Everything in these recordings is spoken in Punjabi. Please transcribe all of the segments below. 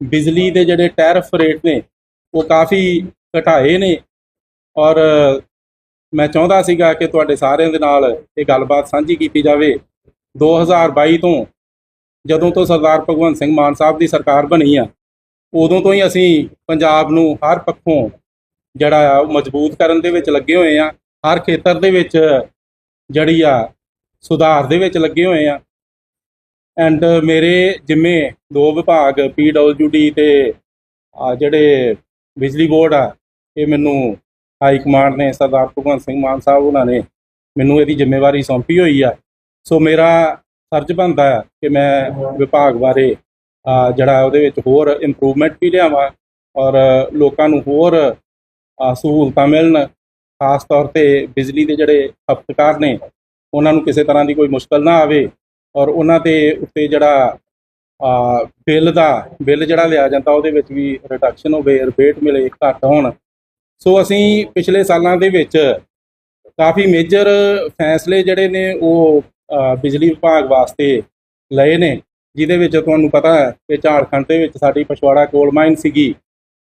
ਬਿਜਲੀ ਦੇ ਜਿਹੜੇ ਟੈਰਫ ਰੇਟ ਨੇ, ਉਹ ਕਾਫੀ ਘਟਾਏ ਨੇ। ਔਰ ਮੈਂ ਚਾਹੁੰਦਾ ਸੀਗਾ ਕਿ ਤੁਹਾਡੇ ਸਾਰਿਆਂ ਦੇ ਨਾਲ ਇਹ ਗੱਲਬਾਤ ਸਾਂਝੀ ਕੀਤੀ ਜਾਵੇ। 2022 ਤੋਂ ਜਦੋਂ ਤੋਂ ਸਰਦਾਰ ਭਗਵੰਤ ਸਿੰਘ ਮਾਨ ਸਾਹਿਬ ਦੀ ਸਰਕਾਰ ਬਣੀ ਆ, ਉਦੋਂ ਤੋਂ ਹੀ ਅਸੀਂ ਪੰਜਾਬ ਨੂੰ ਹਰ ਪੱਖੋਂ ਜਿਹੜਾ ਆ, ਉਹ ਮਜ਼ਬੂਤ ਕਰਨ ਦੇ ਵਿੱਚ ਲੱਗੇ ਹੋਏ ਆ। ਹਰ ਖੇਤਰ ਦੇ ਵਿੱਚ ਜਿਹੜੀ ਆ, ਸੁਧਾਰ ਦੇ ਵਿੱਚ ਲੱਗੇ ਹੋਏ ਆ। ਐਂਡ ਮੇਰੇ ਜਿੰਮੇ ਦੋ ਵਿਭਾਗ ਪੀਡਬਲਯੂਡੀ ਤੇ ਆ ਜਿਹੜੇ ਬਿਜਲੀ ਬੋਰਡ ਆ, ਇਹ ਮੈਨੂੰ ਹਾਈ ਕਮਾਂਡ ਨੇ, ਸਰਦਾਰ ਭਗਵੰਤ ਸਿੰਘ ਮਾਨ ਸਾਹਿਬ ਉਹਨਾਂ ਨੇ ਮੈਨੂੰ ਇਹਦੀ ਜ਼ਿੰਮੇਵਾਰੀ ਸੌਂਪੀ ਹੋਈ ਆ। ਸੋ ਮੇਰਾ ਫਰਜ਼ ਬਣਦਾ ਹੈ ਕਿ ਮੈਂ ਵਿਭਾਗ ਬਾਰੇ ਜਿਹੜਾ ਉਹਦੇ ਵਿੱਚ ਹੋਰ ਇੰਪਰੂਵਮੈਂਟ ਵੀ ਲਿਆਵਾਂ ਔਰ ਲੋਕਾਂ ਨੂੰ ਹੋਰ ਸਹੂਲਤਾਂ ਮਿਲਣ, ਖਾਸ ਤੌਰ ਤੇ ਬਿਜਲੀ ਦੇ ਜਿਹੜੇ ਖਪਤਕਾਰ ਨੇ, ਉਹਨਾਂ ਨੂੰ ਕਿਸੇ ਤਰ੍ਹਾਂ ਦੀ ਕੋਈ ਮੁਸ਼ਕਲ ਨਾ ਆਵੇ। ਔਰ ਉਹਨਾਂ ਦੇ ਉੱਤੇ ਜਿਹੜਾ ਬਿੱਲ ਦਾ, ਬਿੱਲ ਜਿਹੜਾ ਲਿਆ ਜਾਂਦਾ, ਉਹਦੇ ਵਿੱਚ ਵੀ ਰਿਡਕਸ਼ਨ ਹੋਵੇ ਰਿਬੇਟ ਮਿਲੇ, ਘੱਟ ਹੋਣ। ਸੋ ਅਸੀਂ ਪਿਛਲੇ ਸਾਲਾਂ ਦੇ ਵਿੱਚ ਕਾਫੀ ਮੇਜਰ ਫੈਸਲੇ ਜਿਹੜੇ ਨੇ ਉਹ ਬਿਜਲੀ ਵਿਭਾਗ ਵਾਸਤੇ ਲਏ ਨੇ, ਜਿਹਦੇ ਵਿੱਚ ਤੁਹਾਨੂੰ ਪਤਾ ਹੈ ਕਿ ਝਾਰਖੰਡ ਦੇ ਵਿੱਚ ਸਾਡੀ ਪਛਵਾੜਾ ਕੋਲ ਮਾਈਨ ਸੀਗੀ,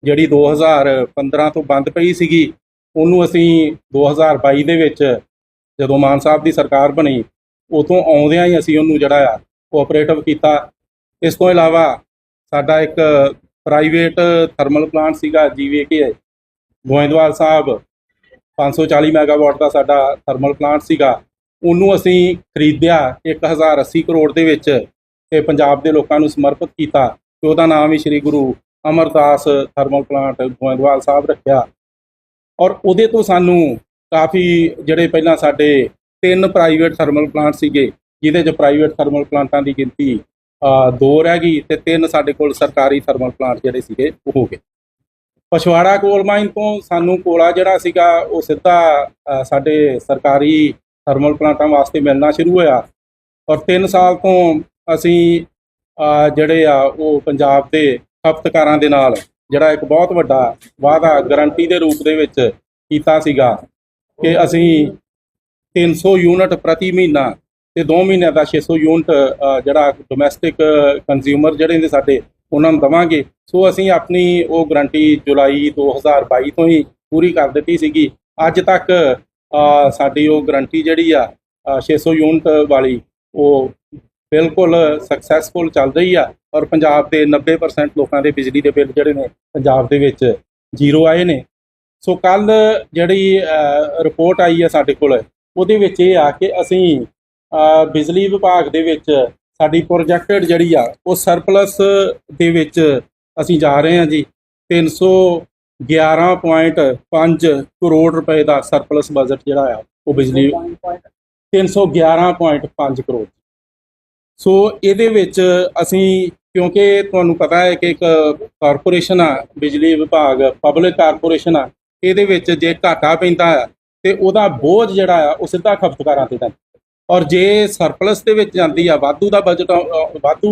ਜਿਹੜੀ 2015 ਤੋਂ ਬੰਦ ਪਈ ਸੀਗੀ। ਉਹਨੂੰ ਅਸੀਂ 2022 ਦੇ ਵਿੱਚ ਜਦੋਂ ਮਾਨ ਸਾਹਿਬ ਦੀ ਸਰਕਾਰ ਬਣੀ ਉਤੋਂ ਆਉਂਦਿਆਂ ਹੀ ਅਸੀਂ ਉਹਨੂੰ ਜਿਹੜਾ ਆ ਕੋਆਪਰੇਟਿਵ ਕੀਤਾ। ਇਸ ਤੋਂ ਇਲਾਵਾ ਸਾਡਾ ਇੱਕ ਪ੍ਰਾਈਵੇਟ ਥਰਮਲ ਪਲਾਂਟ ਸੀਗਾ ਜੀਵੀਕੇ ਗੋਇੰਦਵਾਲ ਸਾਹਿਬ 540 ਮੈਗਾਵਾਟ ਦਾ ਸਾਡਾ ਥਰਮਲ ਪਲਾਂਟ ਸੀਗਾ। ਉਹਨੂੰ ਅਸੀਂ ਖਰੀਦਿਆ 1080 ਕਰੋੜ ਦੇ ਵਿੱਚ ਤੇ ਪੰਜਾਬ ਦੇ ਲੋਕਾਂ ਨੂੰ ਸਮਰਪਿਤ ਕੀਤਾ ਤੇ ਉਹਦਾ ਨਾਮ ਹੀ ਸ੍ਰੀ ਗੁਰੂ ਅਮਰਦਾਸ ਥਰਮਲ ਪਲਾਂਟ ਗੋਇੰਦਵਾਲ ਸਾਹਿਬ ਰੱਖਿਆ। ਔਰ ਉਹਦੇ ਤੋਂ ਸਾਨੂੰ ਕਾਫੀ ਜਿਹੜੇ ਪਹਿਲਾਂ ਸਾਡੇ ਤਿੰਨ ਪ੍ਰਾਈਵੇਟ ਥਰਮਲ ਪਲਾਂਟ ਸੀਗੇ, ਜਿਹਦੇ 'ਚ ਪ੍ਰਾਈਵੇਟ ਥਰਮਲ ਪਲਾਂਟਾਂ ਦੀ ਗਿਣਤੀ ਦੋ ਰਹਿ ਗਈ ਤੇ ਤਿੰਨ ਸਾਡੇ ਕੋਲ ਸਰਕਾਰੀ ਥਰਮਲ ਪਲਾਂਟ ਜਿਹੜੇ ਸੀਗੇ, ਉਹ ਹੋ ਗਏ। ਪਛਵਾੜਾ ਕੋਲ ਮਾਈਨ ਤੋਂ ਸਾਨੂੰ ਕੋਲਾ ਜਿਹੜਾ ਸੀਗਾ, ਉਹ ਸਿੱਧਾ ਸਾਡੇ ਸਰਕਾਰੀ ਥਰਮਲ ਪਲਾਂਟਾਂ ਵਾਸਤੇ ਮਿਲਣਾ ਸ਼ੁਰੂ ਹੋਇਆ। ਔਰ 3 ਸਾਲ ਤੋਂ ਅਸੀਂ ਜਿਹੜੇ ਆ, ਉਹ ਪੰਜਾਬ ਦੇ ਖਪਤਕਾਰਾਂ ਦੇ ਨਾਲ, ਜਿਹੜਾ ਇੱਕ ਬਹੁਤ ਵੱਡਾ ਵਾਅਦਾ ਗਾਰੰਟੀ ਦੇ ਰੂਪ ਦੇ ਵਿੱਚ ਕੀਤਾ ਸੀਗਾ ਕਿ ਅਸੀਂ 300 ਯੂਨਿਟ ਪ੍ਰਤੀ ਮਹੀਨਾ ਤੇ 2 ਮਹੀਨਿਆਂ ਦਾ 600 ਯੂਨਿਟ ਜਿਹੜਾ ਡੋਮੈਸਟਿਕ ਕੰਜ਼ਿਊਮਰ ਜਿਹੜੇ ਨੇ ਸਾਡੇ ਉਹਨਾਂ ਨੂੰ ਦਵਾਂਗੇ। ਸੋ ਅਸੀਂ ਆਪਣੀ ਉਹ ਗਰੰਟੀ ਜੁਲਾਈ 2022 ਤੋਂ ਹੀ ਪੂਰੀ ਕਰ ਦਿੱਤੀ ਸੀਗੀ। ਅੱਜ ਤੱਕ ਸਾਡੀ ਉਹ ਗਰੰਟੀ ਜਿਹੜੀ ਆ ਅ, 600 ਯੂਨਿਟ ਵਾਲੀ ਉਹ ਬਿਲਕੁਲ ਸਕਸੈਸਫੁਲ ਚੱਲ ਰਹੀ ਆ। ਔਰ ਪੰਜਾਬ ਦੇ 90% ਲੋਕਾਂ ਦੇ ਬਿਜਲੀ ਦੇ ਬਿੱਲ ਜਿਹੜੇ ਨੇ ਪੰਜਾਬ ਦੇ ਵਿੱਚ ਜ਼ੀਰੋ ਆਏ ਨੇ। ਸੋ ਕੱਲ ਜਿਹੜੀ ਰਿਪੋਰਟ ਆਈ ਹੈ ਸਾਡੇ ਕੋਲ ਉਹਦੇ ਵਿੱਚ ਇਹ ਆ ਕਿ ਅਸੀਂ ਬਿਜਲੀ ਵਿਭਾਗ ਦੇ ਵਿੱਚ ਸਾਡੀ ਪ੍ਰੋਜੈਕਟਡ ਜਿਹੜੀ ਆ, ਉਹ ਸਰਪਲਸ ਦੇ ਵਿੱਚ ਅਸੀਂ ਜਾ ਰਹੇ ਹਾਂ ਜੀ। 311.5 ਕਰੋੜ ਰੁਪਏ ਦਾ ਸਰਪਲਸ ਬਜਟ ਜਿਹੜਾ ਆ, ਉਹ ਬਿਜਲੀ 311.5 ਕਰੋੜ। ਸੋ ਇਹਦੇ ਵਿੱਚ ਅਸੀਂ, ਕਿਉਂਕਿ ਤੁਹਾਨੂੰ ਪਤਾ ਹੈ ਕਿ ਇੱਕ ਕਾਰਪੋਰੇਸ਼ਨ ਆ, ਬਿਜਲੀ ਵਿਭਾਗ ਪਬਲਿਕ ਕਾਰਪੋਰੇਸ਼ਨ ਆ, ਇਹਦੇ ਵਿੱਚ ਜੇ ਘਾਟਾ ਪੈਂਦਾ ਆ ਤੇ ਉਹਦਾ ਬੋਝ ਜਿਹੜਾ ਆ ਉਹ ਸਿੱਧਾ ਖਪਤਕਾਰਾਂ ਤੇ ਜਾਂਦਾ। ਔਰ ਜੇ ਸਰਪਲਸ ਦੇ ਵਿੱਚ ਜਾਂਦੀ ਆ ਵਾਧੂ ਦਾ ਬਜਟ ਵਾਧੂ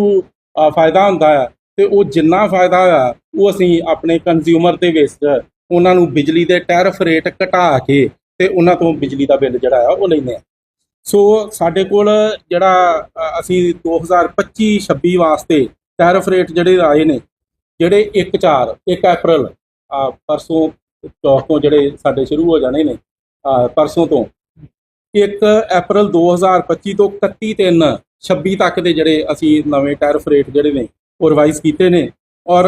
ਫਾਇਦਾ ਹੁੰਦਾ ਆ ਤੇ ਉਹ ਜਿੰਨਾ ਫਾਇਦਾ ਆ ਉਹ ਅਸੀਂ ਆਪਣੇ ਕੰਜ਼ਿਊਮਰ ਦੇ ਵਿੱਚ ਉਹਨਾਂ ਨੂੰ ਬਿਜਲੀ ਦੇ ਟੈਰਿਫ ਰੇਟ ਘਟਾ ਕੇ ਤੇ ਉਹਨਾਂ ਤੋਂ ਬਿਜਲੀ ਦਾ ਬਿੱਲ ਜਿਹੜਾ ਆ ਉਹ ਲੈਂਦੇ ਆ। ਸੋ ਸਾਡੇ ਕੋਲ ਜਿਹੜਾ ਅ, ਅਸੀਂ 2025-26 ਵਾਸਤੇ ਟੈਰਿਫ ਰੇਟ ਜਿਹੜੇ ਆਏ ਨੇ ਜਿਹੜੇ 1 4 1 ਅਪ੍ਰੈਲ ਪਰਸੋਂ ਚੌਥ ਤੋਂ ਜਿਹੜੇ ਸਾਡੇ ਸ਼ੁਰੂ ਹੋ ਜਾਣੇ ਨੇ ਪਰਸੋਂ ਤੋਂ। 1 ਅਪ੍ਰੈਲ 2025 ਤੋਂ 31 3 26 ਤੱਕ ਦੇ ਜਿਹੜੇ ਅਸੀਂ ਨਵੇਂ ਟੈਰਿਫ ਰੇਟ ਜਿਹੜੇ ਨੇ, ਉਹ ਰਿਵਾਈਜ਼ ਕੀਤੇ ਨੇ। ਔਰ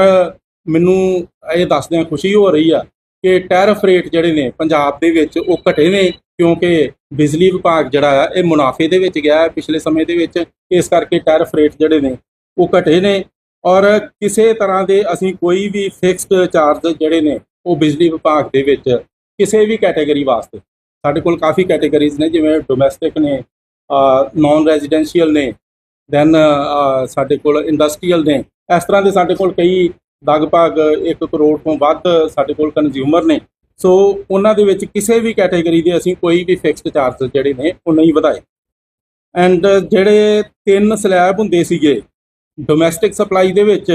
ਮੈਨੂੰ ਇਹ ਦੱਸਦਿਆਂ ਖੁਸ਼ੀ ਹੋ ਰਹੀ ਆ ਕਿ ਟੈਰਿਫ ਰੇਟ ਜਿਹੜੇ ਨੇ ਪੰਜਾਬ ਦੇ ਵਿੱਚ ਉਹ ਘਟੇ ਨੇ, ਕਿਉਂਕਿ ਬਿਜਲੀ ਵਿਭਾਗ ਜਿਹੜਾ ਆ, ਇਹ ਮੁਨਾਫੇ ਦੇ ਵਿੱਚ ਗਿਆ ਹੈ ਪਿਛਲੇ ਸਮੇਂ ਦੇ ਵਿੱਚ। ਇਸ ਕਰਕੇ ਟੈਰਿਫ ਰੇਟ ਜਿਹੜੇ ਨੇ, ਉਹ ਘਟੇ ਨੇ। ਔਰ ਕਿਸੇ ਤਰ੍ਹਾਂ ਦੇ ਅਸੀਂ ਕੋਈ ਵੀ ਫਿਕਸਡ ਚਾਰਜ ਜਿਹੜੇ ਨੇ, ਉਹ ਬਿਜਲੀ ਵਿਭਾਗ ਦੇ ਵਿੱਚ ਕਿਸੇ ਵੀ ਕੈਟਾਗਰੀ ਵਾਸਤੇ ਸਾਡੇ ਕੋਲ ਕਾਫੀ ਕੈਟਾਗਰੀਜ਼ ਨੇ, ਜਿਵੇਂ ਡੋਮੈਸਟਿਕ ਨੇ ਨਾਨ ਰੈਜ਼ੀਡੈਂਸ਼ੀਅਲ ਨੇ ਦੈਨ ਸਾਡੇ ਕੋਲ ਇੰਡਸਟਰੀਅਲ ਨੇ। ਇਸ ਤਰ੍ਹਾਂ ਦੇ ਸਾਡੇ ਕੋਲ ਕਈ ਲਗਭਗ 1 ਕਰੋੜ ਤੋਂ ਵੱਧ ਸਾਡੇ ਕੋਲ ਕੰਜ਼ਿਊਮਰ ਨੇ। ਸੋ ਉਹਨਾਂ ਦੇ ਵਿੱਚ ਕਿਸੇ ਵੀ ਕੈਟਾਗਰੀ ਦੇ ਅਸੀਂ ਕੋਈ ਵੀ ਫਿਕਸਡ ਚਾਰਜ ਜਿਹੜੇ ਨੇ, ਉਹ ਨਹੀਂ ਵਧਾਏ। ਐਂਡ ਜਿਹੜੇ ਤਿੰਨ ਸਲੈਬ ਹੁੰਦੇ ਸੀਗੇ ਡੋਮੈਸਟਿਕ ਸਪਲਾਈ ਦੇ ਵਿੱਚ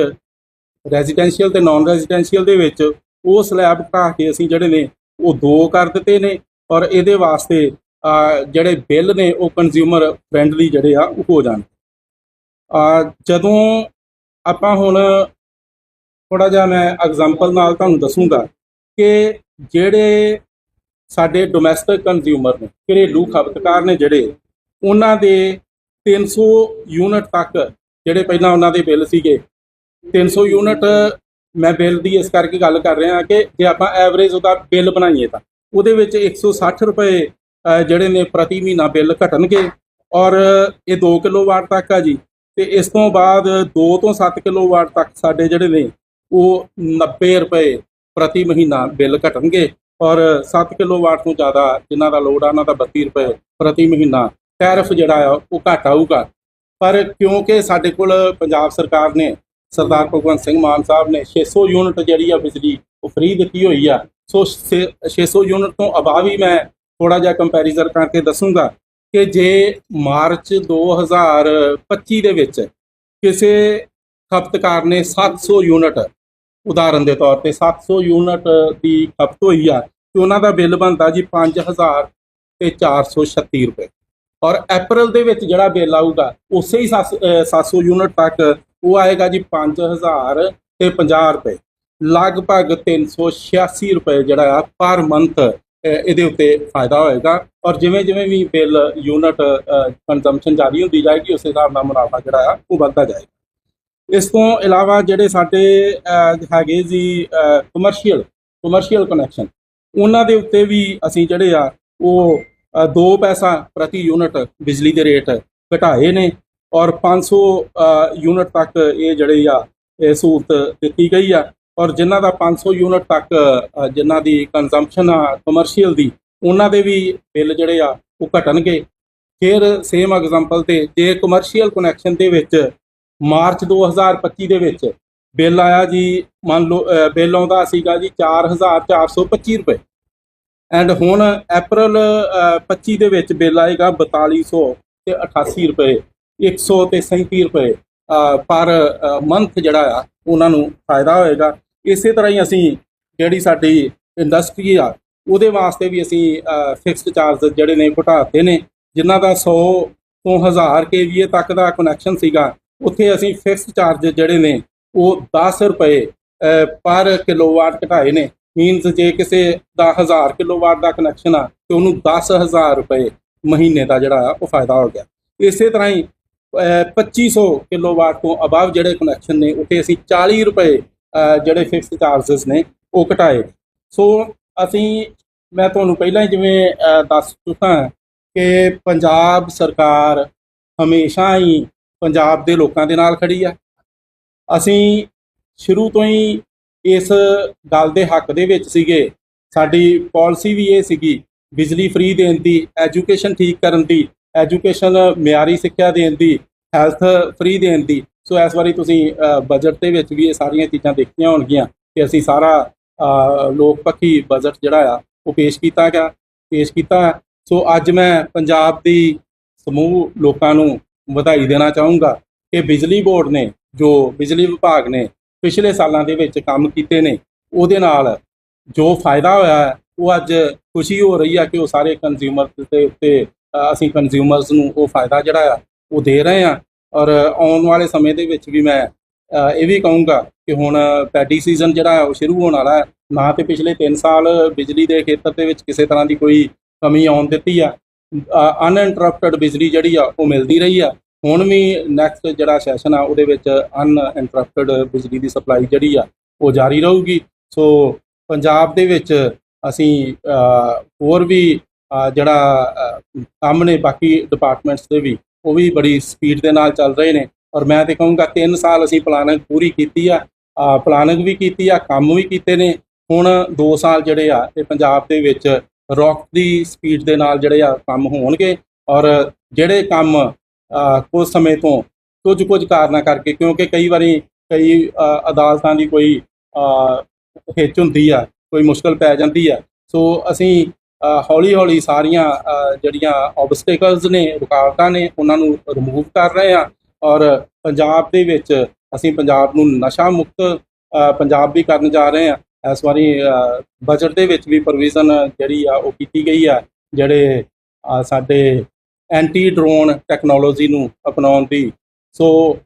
ਰੈਜ਼ੀਡੈਂਸ਼ੀਅਲ ਤੇ ਨਾਨ ਰੈਜ਼ੀਡੈਂਸ਼ੀਅਲ ਦੇ ਵਿੱਚ, ਉਹ ਸਲੈਬ ਘਟਾ ਕੇ ਅਸੀਂ ਜਿਹੜੇ ਨੇ, ਉਹ ਦੋ ਕਰ ਦਿੱਤੇ ਨੇ। ਔਰ ਇਹਦੇ ਵਾਸਤੇ ਜਿਹੜੇ ਬਿੱਲ ਨੇ ਉਹ ਕੰਜ਼ਿਊਮਰ ਫ੍ਰੈਂਡਲੀ ਜਿਹੜੇ ਆ, ਉਹ ਹੋ ਜਾਣ। ਜਦੋਂ ਆਪਾਂ ਹੁਣ ਥੋੜਾ ਜਿਹਾ ਮੈਂ ਐਗਜ਼ਾਮਪਲ ਨਾਲ ਤੁਹਾਨੂੰ ਦੱਸੂਗਾ ਕਿ ਜਿਹੜੇ ਸਾਡੇ ਡੋਮੈਸਟਿਕ ਕੰਜ਼ਿਊਮਰ ਨੇ, ਘਰੇਲੂ ਖਪਤਕਾਰ ਨੇ ਜਿਹੜੇ, ਉਹਨਾਂ ਦੇ 300 ਯੂਨਿਟ ਤੱਕ ਜਿਹੜੇ ਪਹਿਲਾਂ ਉਹਨਾਂ ਦੇ ਬਿੱਲ ਸੀਗੇ 300 ਯੂਨਿਟ ਮੈਂ ਬਿੱਲ ਦੀ ਇਸ ਕਰਕੇ ਗੱਲ ਕਰ ਰਿਹਾ ਕਿ ਜੇ ਆਪਾਂ ਐਵਰੇਜ ਉਹਦਾ ਬਿੱਲ ਬਣਾਈਏ ਤਾਂ। ਉਹਦੇ ਵਿੱਚ 160 ਰੁਪਏ ਜਿਹੜੇ ਨੇ ਪ੍ਰਤੀ ਮਹੀਨਾ ਬਿੱਲ ਘਟਣਗੇ। ਔਰ ਇਹ 2 ਕਿਲੋਵਾਟ ਤੱਕ ਆ ਜੀ। ਤੇ ਇਸ ਤੋਂ ਬਾਅਦ 2 ਤੋਂ 7 ਕਿਲੋਵਾਟ ਤੱਕ ਸਾਡੇ ਜਿਹੜੇ ਨੇ, ਉਹ 90 ਰੁਪਏ ਪ੍ਰਤੀ ਮਹੀਨਾ ਬਿੱਲ ਘਟਣਗੇ। ਔਰ 7 ਕਿਲੋਵਾਟ ਤੋਂ ਜ਼ਿਆਦਾ ਜਿਨ੍ਹਾਂ ਦਾ ਲੋਡ ਆ, ਉਹਨਾਂ ਦਾ 32 ਰੁਪਏ ਪ੍ਰਤੀ ਮਹੀਨਾ ਟੈਰਿਫ ਜਿਹੜਾ ਆ, ਉਹ ਘੱਟ ਆਊਗਾ। ਪਰ ਕਿਉਂਕਿ ਸਾਡੇ ਕੋਲ ਪੰਜਾਬ ਸਰਕਾਰ ਨੇ, ਸਰਦਾਰ ਭਗਵੰਤ ਸਿੰਘ ਮਾਨ ਸਾਹਿਬ ਨੇ 600 ਯੂਨਿਟ ਜਿਹੜੀ ਆ ਬਿਜਲੀ, ਉਹ ਫ੍ਰੀ ਦਿੱਤੀ ਹੋਈ ਆ। ਸੋ ਛੇ- 600 ਯੂਨਿਟ ਤੋਂ ਅਬਾਵ ਵੀ ਮੈਂ ਥੋੜਾ ਜਿਹਾ ਕੰਪੈਰੀਜ਼ਨ ਕਰਕੇ ਦੱਸੂਗਾ ਕਿ ਜੇ ਮਾਰਚ 2025 ਦੇ ਵਿੱਚ ਕਿਸੇ ਖਪਤਕਾਰ ਨੇ 700 ਯੂਨਿਟ, ਉਦਾਹਰਨ ਦੇ ਤੌਰ ਤੇ 700 ਯੂਨਿਟ ਦੀ ਖਪਤ ਹੋਈ ਆ ਤੇ ਉਹਨਾਂ ਦਾ ਬਿੱਲ ਬਣਦਾ ਜੀ 5000 ਤੇ 436 ਰੁਪਏ। ਔਰ ਅਪ੍ਰੈਲ ਦੇ ਵਿੱਚ ਜਿਹੜਾ ਬਿੱਲ ਆਊਗਾ, ਉਸੇ ਹੀ ਸੱਤ- ਅਹ 700 ਯੂਨਿਟ ਤੱਕ ਉਹ ਆਏਗਾ ਜੀ 5000 ਤੇ 50 ਰੁਪਏ। ਲਗਭਗ 386 ਰੁਪਏ ਜਿਹੜਾ ਆ ਪਰ ਮੰਥ ਇਹਦੇ ਉੱਤੇ ਫਾਇਦਾ ਹੋਏਗਾ। ਔਰ ਜਿਵੇਂ ਜਿਵੇਂ ਵੀ ਬਿੱਲ ਯੂਨਿਟ ਕੰਜ਼ੰਪਸ਼ਨ ਜਾਰੀ ਹੁੰਦੀ ਜਾਏਗੀ ਉਸ ਹਿਸਾਬ ਨਾਲ ਮੁਨਾਫਾ ਜਿਹੜਾ ਆ ਉਹ ਵੱਧਦਾ ਜਾਏਗਾ। ਇਸ ਤੋਂ ਇਲਾਵਾ ਜਿਹੜੇ ਸਾਡੇ ਹੈਗੇ ਜੀ ਕਮਰਸ਼ੀਅਲ ਕਮਰਸ਼ੀਅਲ ਕਨੈਕਸ਼ਨ ਉਹਨਾਂ ਦੇ ਉੱਤੇ ਵੀ ਅਸੀਂ ਜਿਹੜੇ ਆ ਉਹ 2 ਪੈਸਾ ਪ੍ਰਤੀ ਯੂਨਿਟ ਬਿਜਲੀ ਦੇ ਰੇਟ ਘਟਾਏ ਨੇ। ਔਰ 500 ਅ, ਯੂਨਿਟ ਤੱਕ ਇਹ ਜਿਹੜੇ ਆ ਇਹ ਸਹੂਲਤ ਦਿੱਤੀ ਗਈ ਆ। ਔਰ ਜਿਨ੍ਹਾਂ ਦਾ 500 ਯੂਨਿਟ ਤੱਕ ਅ, ਜਿਨ੍ਹਾਂ ਦੀ ਕੰਜ਼ੰਪਸ਼ਨ ਆ ਕਮਰਸ਼ੀਅਲ ਦੀ ਉਹਨਾਂ ਦੇ ਵੀ ਬਿੱਲ ਜਿਹੜੇ ਆ ਉਹ ਘਟਣਗੇ। ਫਿਰ ਸੇਮ ਐਗਜ਼ਾਮਪਲ ਤੇ ਜੇ ਕਮਰਸ਼ੀਅਲ ਕਨੈਕਸ਼ਨ ਦੇ ਵਿੱਚ ਮਾਰਚ 2025 ਦੇ ਵਿੱਚ ਬਿੱਲ ਆਇਆ ਜੀ ਮੰਨ ਲਓ ਬਿੱਲ ਆਉਂਦਾ ਸੀਗਾ ਜੀ 4425 ਰੁਪਏ। ਐਂਡ ਹੁਣ ਅਪ੍ਰੈਲ ਅ, 25 ਦੇ ਵਿੱਚ ਬਿੱਲ ਆਏਗਾ 4200 ਤੇ 88 ਰੁਪਏ 100 ਤੇ 37 ਰੁਪਏ ਪਰ ਮੰਥ ਜਿਹੜਾ ਆ ਉਹਨਾਂ ਨੂੰ ਫਾਇਦਾ ਹੋਏਗਾ। ਇਸੇ ਤਰ੍ਹਾਂ ਹੀ ਅਸੀਂ ਜਿਹੜੀ ਸਾਡੀ ਇੰਡਸਟਰੀ ਆ, ਉਹਦੇ ਵਾਸਤੇ ਵੀ ਅਸੀਂ ਫਿਕਸਡ ਚਾਰਜ ਜਿਹੜੇ ਨੇ ਘਟਾਤੇ ਨੇ, ਜਿਨ੍ਹਾਂ ਦਾ 100 ਤੋਂ 1000 kVA ਤੱਕ ਦਾ ਕਨੈਕਸ਼ਨ ਸੀਗਾ, ਉੱਥੇ ਅਸੀਂ ਫਿਕਸਡ ਚਾਰਜ ਜਿਹੜੇ ਨੇ, ਉਹ 10 ਰੁਪਏ ਪਰ ਕਿਲੋਵਾਟ ਘਟਾਏ ਨੇ। ਮੀਨਸ ਜੇ ਕਿਸੇ ਦਾ 1000 ਕਿਲੋਵਾਟ ਦਾ ਕਨੈਕਸ਼ਨ ਆ, ਤੇ ਉਹਨੂੰ 10000 ਰੁਪਏ ਮਹੀਨੇ ਦਾ ਜਿਹੜਾ ਆ, ਉਹ ਫਾਇਦਾ ਹੋ ਗਿਆ। ਇਸੇ ਤਰ੍ਹਾਂ ਹੀ, ਅਹ 2500 ਕਿਲੋਵਾਟ ਤੋਂ ਅਬਵ ਜਿਹੜੇ ਕਨੈਕਸ਼ਨ ਨੇ, ਉੱਥੇ ਅਸੀਂ 40 ਰੁਪਏ ਜਿਹੜੇ ਫਿਕਸ ਚਾਰजेस ਨੇ, ਉਹ ਘਟਾਏ। ਸੋ ਅਸੀਂ, ਮੈਂ ਤੁਹਾਨੂੰ ਪਹਿਲਾਂ ਹੀ ਜਿਵੇਂ ਦੱਸ ਚੁੱਕਾ ਕਿ ਪੰਜਾਬ ਸਰਕਾਰ ਹਮੇਸ਼ਾ ਹੀ ਪੰਜਾਬ ਦੇ ਲੋਕਾਂ ਦੇ ਨਾਲ ਖੜੀ ਆ। ਅਸੀਂ ਸ਼ੁਰੂ ਤੋਂ ਹੀ ਇਸ ਗੱਲ ਦੇ ਹੱਕ ਦੇ ਵਿੱਚ ਸੀਗੇ। ਸਾਡੀ ਪਾਲਿਸੀ ਵੀ ਇਹ ਸੀਗੀ, ਬਿਜਲੀ ਫ੍ਰੀ ਦੇਣ ਦੀ, ਐਜੂਕੇਸ਼ਨ ਠੀਕ ਕਰਨ ਦੀ, ਐਜੂਕੇਸ਼ਨ ਮਿਆਰੀ ਸਿੱਖਿਆ ਦੇਣ ਦੀ, ਹੈਲਥ ਫ੍ਰੀ ਦੇਣ ਦੀ। ਸੋ ਇਸ ਵਾਰੀ ਤੁਸੀਂ ਬਜਟ ਦੇ ਵਿੱਚ ਵੀ ਇਹ ਸਾਰੀਆਂ ਚੀਜ਼ਾਂ ਦੇਖੀਆਂ ਹੋਣਗੀਆਂ ਕਿ ਅਸੀਂ ਸਾਰਾ ਲੋਕ ਪੱਖੀ ਬਜਟ ਜਿਹੜਾ ਆ, ਉਹ ਪੇਸ਼ ਕੀਤਾ ਗਿਆ, ਪੇਸ਼ ਕੀਤਾ ਹੈ। ਸੋ ਅੱਜ ਮੈਂ ਪੰਜਾਬ ਦੀ ਸਮੂਹ ਲੋਕਾਂ ਨੂੰ ਵਧਾਈ ਦੇਣਾ ਚਾਹੂੰਗਾ ਕਿ ਬਿਜਲੀ ਬੋਰਡ ਨੇ, ਜੋ ਬਿਜਲੀ ਵਿਭਾਗ ਨੇ ਪਿਛਲੇ ਸਾਲਾਂ ਦੇ ਵਿੱਚ ਕੰਮ ਕੀਤੇ ਨੇ, ਉਹਦੇ ਨਾਲ ਜੋ ਫਾਇਦਾ ਹੋਇਆ ਉਹ ਅੱਜ ਖੁਸ਼ੀ ਹੋ ਰਹੀ ਆ ਕਿ ਉਹ ਸਾਰੇ ਕੰਜ਼ਿਊਮਰ ਦੇ ਉੱਤੇ ਅਸੀਂ ਕੰਜ਼ਿਊਮਰਸ ਨੂੰ ਉਹ ਫਾਇਦਾ ਜਿਹੜਾ ਆ, ਉਹ ਦੇ ਰਹੇ ਆ ਔਰ ਆਉਣ ਵਾਲੇ ਸਮੇਂ ਦੇ ਵਿੱਚ ਵੀ ਮੈਂ ਇਹ ਵੀ ਕਹੂੰਗਾ ਕਿ ਹੁਣ ਪੈਡੀ ਸੀਜ਼ਨ ਜਿਹੜਾ ਉਹ ਸ਼ੁਰੂ ਹੋਣ ਵਾਲਾ ਹੈ। ਨਾ ਤੇ ਪਿਛਲੇ 3 ਸਾਲ ਬਿਜਲੀ ਦੇ ਖੇਤਰ ਦੇ ਵਿੱਚ ਕਿਸੇ ਤਰ੍ਹਾਂ ਦੀ ਕੋਈ ਕਮੀ ਆਉਣ ਦਿੱਤੀ ਆ। ਅਨਇੰਟਰਪਟਡ ਬਿਜਲੀ ਜਿਹੜੀ ਆ ਉਹ ਮਿਲਦੀ ਰਹੀ ਆ। ਹੁਣ ਵੀ ਨੈਕਸਟ ਜਿਹੜਾ ਸੈਸ਼ਨ ਆ ਉਹਦੇ ਵਿੱਚ ਅਨਇੰਟਰਪਟਡ ਬਿਜਲੀ ਦੀ ਸਪਲਾਈ ਜਿਹੜੀ ਆ ਉਹ ਜਾਰੀ ਰਹੂਗੀ। ਸੋ ਪੰਜਾਬ ਦੇ ਵਿੱਚ ਅਸੀਂ ਹੋਰ ਵੀ ਜਿਹੜਾ ਕੰਮ ਨੇ ਬਾਕੀ ਡਿਪਾਰਟਮੈਂਟਸ ਦੇ ਵੀ ਉਹ ਵੀ ਬੜੀ ਸਪੀਡ ਦੇ ਨਾਲ ਚੱਲ ਰਹੇ ਨੇ। ਔਰ ਮੈਂ ਤੇ ਕਹੂੰਗਾ 3 ਸਾਲ ਅਸੀਂ ਪਲਾਨਿੰਗ ਪੂਰੀ ਕੀਤੀ ਆ। ਪਲਾਨਿੰਗ ਵੀ ਕੀਤੀ ਆ ਕੰਮ ਵੀ ਕੀਤੇ ਨੇ। ਹੁਣ 2 ਸਾਲ ਜਿਹੜੇ ਆ ਇਹ ਪੰਜਾਬ ਦੇ ਵਿੱਚ ਰੌਕ ਦੀ ਸਪੀਡ ਦੇ ਨਾਲ ਜਿਹੜੇ ਆ ਕੰਮ ਹੋਣਗੇ। ਔਰ ਜਿਹੜੇ ਕੰਮ ਕੁਝ ਸਮੇਂ ਤੋਂ ਕੁਝ ਕੁਝ ਕਾਰਨਾਂ ਕਰਕੇ ਕਿਉਂਕਿ ਕਈ ਵਾਰੀ ਕਈ ਅਦਾਲਤਾਂ ਦੀ ਕੋਈ ਅ, ਹੁੰਦੀ ਆ ਕੋਈ ਮੁਸ਼ਕਲ ਪੈ ਜਾਂਦੀ ਆ। ਸੋ ਅਸੀਂ ਹੌਲੀ ਹੌਲੀ ਸਾਰੀਆਂ ਜਿਹੜੀਆਂ ਆਬਸਟੈਕਲਸ ਨੇ, ਰੁਕਾਵਟਾਂ ਨੇ, ਉਹਨਾਂ ਨੂੰ ਰਿਮੂਵ ਕਰ ਰਹੇ ਆ ਔਰ ਪੰਜਾਬ ਦੇ ਵਿੱਚ ਅਸੀਂ ਪੰਜਾਬ ਨੂੰ ਨਸ਼ਾ ਮੁਕਤ ਪੰਜਾਬ ਵੀ ਕਰਨ ਜਾ ਰਹੇ ਆ ਇਸ ਵਾਰੀ ਬਜਟ ਦੇ ਵਿੱਚ ਵੀ ਪ੍ਰੋਵੀਜ਼ਨ ਜਿਹੜੀ ਆ, ਉਹ ਕੀਤੀ ਗਈ ਆ, ਜਿਹੜੇ ਸਾਡੇ ਐਂਟੀ ਡਰੋਨ ਟੈਕਨੋਲੋਜੀ ਨੂੰ ਅਪਣਾਉਣ ਦੀ। ਸੋ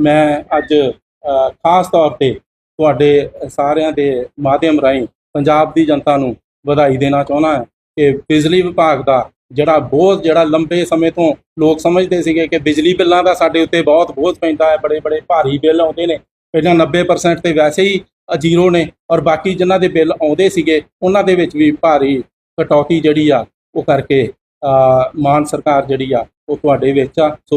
ਮੈਂ ਅੱਜ ਖਾਸ ਤੌਰ ਤੇ ਤੁਹਾਡੇ ਸਾਰਿਆਂ ਦੇ ਮਾਧਿਅਮ ਰਾਹੀਂ ਪੰਜਾਬ ਦੀ ਜਨਤਾ ਨੂੰ ਵਧਾਈ ਦੇਣਾ ਚਾਹੁੰਦਾ ਹਾਂ ਕਿ ਬਿਜਲੀ ਵਿਭਾਗ ਦਾ ਜਿਹੜਾ ਬਹੁਤ ਜਿਹੜਾ ਲੰਬੇ ਸਮੇਂ ਤੋਂ ਲੋਕ ਸਮਝਦੇ ਸੀਗੇ ਕਿ ਬਿਜਲੀ ਬਿੱਲਾਂ ਦਾ ਸਾਡੇ ਉੱਤੇ ਬਹੁਤ ਬੋਝ ਪੈਂਦਾ ਹੈ ਬੜੇ ਬੜੇ ਭਾਰੀ ਬਿੱਲ ਆਉਂਦੇ ਨੇ। ਪਹਿਲਾਂ 90% ਤੇ ਵੈਸੇ ਹੀ ਜ਼ੀਰੋ ਨੇ ਔਰ ਬਾਕੀ ਜਿਨ੍ਹਾਂ ਦੇ ਬਿੱਲ ਆਉਂਦੇ ਸੀਗੇ ਉਹਨਾਂ ਦੇ ਵਿੱਚ ਵੀ ਭਾਰੀ ਕਟੌਤੀ ਜਿਹੜੀ ਆ ਉਹ ਕਰਕੇ ਅ, ਮਾਨ ਸਰਕਾਰ ਜਿਹੜੀ ਆ ਉਹ ਤੁਹਾਡੇ ਵਿੱਚ ਆ। ਸੋ